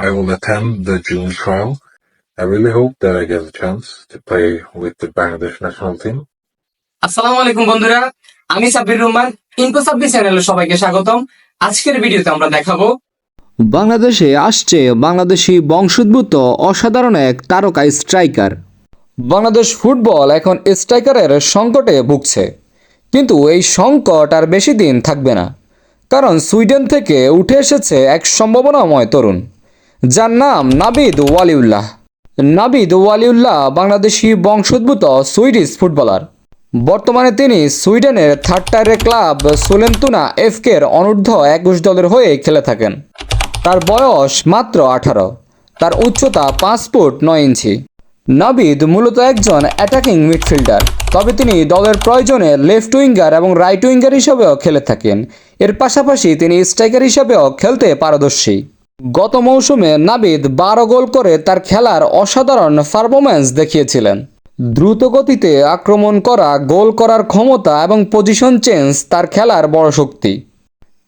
I will attend the June trial. I really hope that I get a chance to play with the Bangladesh national team. আসসালামু আলাইকুম বন্ধুরা। আমি সাব্বির রহমান ইনকো সাব্বির চ্যানেলে সবাইকে স্বাগতম। আজকের ভিডিওতে আমরা দেখাবো বাংলাদেশে আসছে বাংলাদেশি বংশোদ্ভূত অসাধারণ এক তারকা স্ট্রাইকার। বাংলাদেশ ফুটবল এখন স্ট্রাইকারের সংকটে ভুগছে। কিন্তু এই সংকট আর বেশি দিন থাকবে না। কারণ সুইডেন থেকে উঠে এসেছে এক সম্ভাবনাময় তরুণ। যার নাম নাবিদ ওয়ালিউল্লাহ। নাবিদ ওয়ালিউল্লাহ বাংলাদেশি বংশোদ্ভূত সুইডিশ ফুটবলার। বর্তমানে তিনি সুইডেনের থার্ড টায়ারের ক্লাব সোলেন্তুনা এফকের অনূর্ধ্ব একুশ দলের হয়ে খেলে থাকেন। তার বয়স মাত্র আঠারো। তার উচ্চতা পাঁচ ফুট নয় ইঞ্চি। নাবিদ মূলত একজন অ্যাটাকিং মিডফিল্ডার। তবে তিনি দলের প্রয়োজনে লেফট উইঙ্গার এবং রাইট উইঙ্গার হিসেবেও খেলে থাকেন। এর পাশাপাশি তিনি স্ট্রাইকার হিসেবেও খেলতে পারদর্শী। গত মৌসুমে নাবিদ বারো গোল করে তার খেলার অসাধারণ পারফরম্যান্স দেখিয়েছিলেন। দ্রুত গতিতে আক্রমণ করা, গোল করার ক্ষমতা এবং পজিশন চেঞ্জ তার খেলার বড় শক্তি।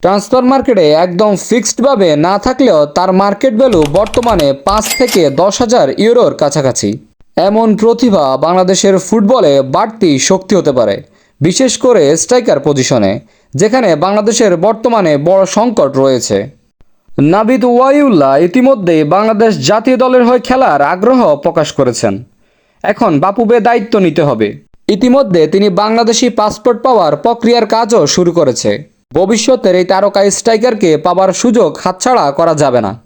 ট্রান্সফার মার্কেটে একদম ফিক্সডভাবে না থাকলেও তার মার্কেট ভ্যালু বর্তমানে পাঁচ থেকে দশ হাজার ইউরোর কাছাকাছি। এমন প্রতিভা বাংলাদেশের ফুটবলে বাড়তি শক্তি হতে পারে, বিশেষ করে স্ট্রাইকার পজিশনে, যেখানে বাংলাদেশের বর্তমানে বড় সংকট রয়েছে। নাবিদ ওয়াইউল্লাহ ইতিমধ্যে বাংলাদেশ জাতীয় দলের হয়ে খেলার আগ্রহ প্রকাশ করেছেন। এখন বাপুবে দায়িত্ব নিতে হবে। ইতিমধ্যে তিনি বাংলাদেশি পাসপোর্ট পাওয়ার প্রক্রিয়ার কাজও শুরু করেছে। ভবিষ্যতের এই তারকা স্ট্রাইকারকে পাওয়ার সুযোগ হাতছাড়া করা যাবে না।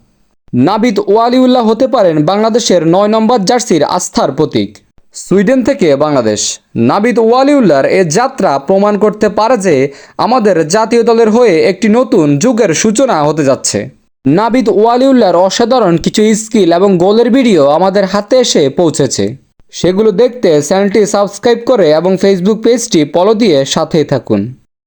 নাবিদ ওয়ালিউল্লাহ হতে পারেন বাংলাদেশের নয় নম্বর জার্সির আস্থার প্রতীক। সুইডেন থেকে বাংলাদেশ। নাবিদ ওয়ালিউল্লার এ যাত্রা প্রমাণ করতে পারে যে আমাদের জাতীয় দলের হয়ে একটি নতুন যুগের সূচনা হতে যাচ্ছে। নাবিদ ওয়ালিউল্লার অসাধারণ কিছু স্কিল এবং গোলের ভিডিও আমাদের হাতে এসে পৌঁছেছে। সেগুলো দেখতে চ্যানেলটি সাবস্ক্রাইব করে এবং ফেসবুক পেজটি পলো দিয়ে সাথেই থাকুন।